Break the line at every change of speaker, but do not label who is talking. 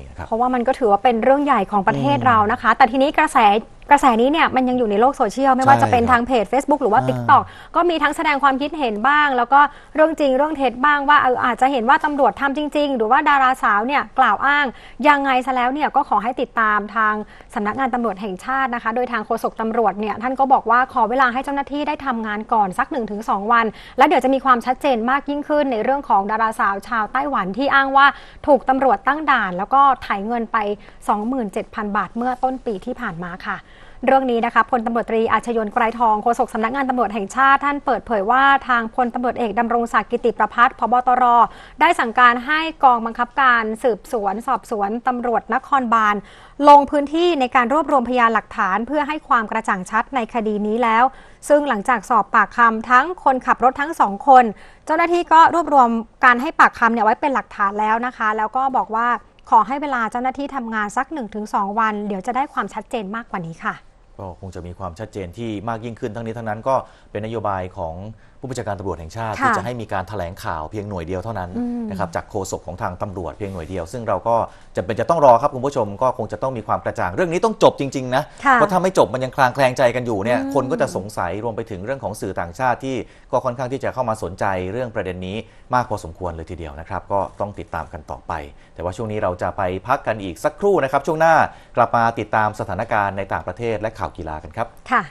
นี้นะครับ
เพราะว่ามันก็ถือว่าเป็นเรื่องใหญ่ของประเทศเรานะคะ แต่ทีนี้กระแส กระแสนี้เนี่ยมันยังอยู่ในโลกโซเชียลไม่ว่า
ใช่
จะเป็น
ครับ
ทางเพจ Facebook หรือว่า
อ่า
TikTok ก็มีทั้งแสดงความคิดเห็นบ้าง แล้วก็เรื่องจริงเรื่องเท็จบ้างว่าเอออาจจะเห็นว่าตำรวจทำจริง ๆ หรือว่าดาราสาวเนี่ยกล่าวอ้างยังไงซะแล้วเนี่ยก็ขอให้ติดตามทางสำนักงานตำรวจแห่งชาตินะคะ โดยทางโฆษกตำรวจเนี่ยท่านก็บอกว่าขอเวลาให้เจ้าหน้าที่ได้ทำงานก่อนสัก 1-2 วัน แล้วเดี๋ยวจะมีความชัดเจนมากยิ่งขึ้นในเรื่องของดาราสาวชาวไต้หวันที่อ้างว่าถูกตำรวจตั้งด่าน แล้วก็ถ่ายเงินไป 27,000 บาทเมื่อต้นปีที่ผ่านมาค่ะเรื่องนี้นะคะพลตำรวจตรีอาชยนไกรทองโฆษกสำนักงานตำรวจแห่งชาติ ท่านเปิดเผยว่าทางพลตำรวจเอกดำรงศักดิ์กิติประพัฒน์พบตร ได้สั่งการให้กองบังคับการสืบสวน สอบสวนตำรวจนครบาล ลงพื้นที่ในการรวบรวมพยานหลักฐาน เพื่อให้ความกระจ่างชัดในคดีนี้แล้ว ซึ่งหลังจากสอบปากคำทั้งคนขับรถทั้งสองคน เจ้าหน้าที่ก็รวบรวมการให้ปากคำเนี่ยไว้เป็นหลักฐานแล้วนะคะ แล้วก็บอกว่า ขอให้เวลาเจ้าหน้าที่ทำงานสัก 1-2 วัน เดี๋ยวจะได้ความชัดเจนมากกว่านี้ค่ะ
ก็คงจะมีความชัดเจนที่มากยิ่งขึ้นทั้งนี้ทั้งนั้นก็เป็นนโยบายของ ผู้บัญชาการตำรวจแห่งชาติ
ค่ะ
ที่จะให้มีการแถลงข่าวเพียงหน่วยเดียวเท่านั้น
อืม
นะครับจากโฆษกของทางตำรวจเพียงหน่วยเดียว ซึ่งเราก็จะเป็นจะต้องรอครับคุณผู้ชมก็คงจะต้องมีความกระจ่างเรื่องนี้ต้องจบจริงๆนะ
ค่ะ
เพราะถ้าไม่จบมันยังคลางแคลงใจกันอยู่เนี่ย
อืม
คนก็จะสงสัยรวมไปถึงเรื่องของสื่อต่างชาติที่ก็ค่อนข้างที่จะเข้ามาสนใจเรื่องประเด็นนี้มากพอสมควรเลยทีเดียวนะครับก็ต้องติดตามกันต่อไป แต่ว่าช่วงนี้เราจะไปพักกันอีกสักครู่นะครับช่วงหน้ากลับมาติดตามสถานการณ์ในต่างประเทศและข่าวกีฬากันครับ
ค่ะ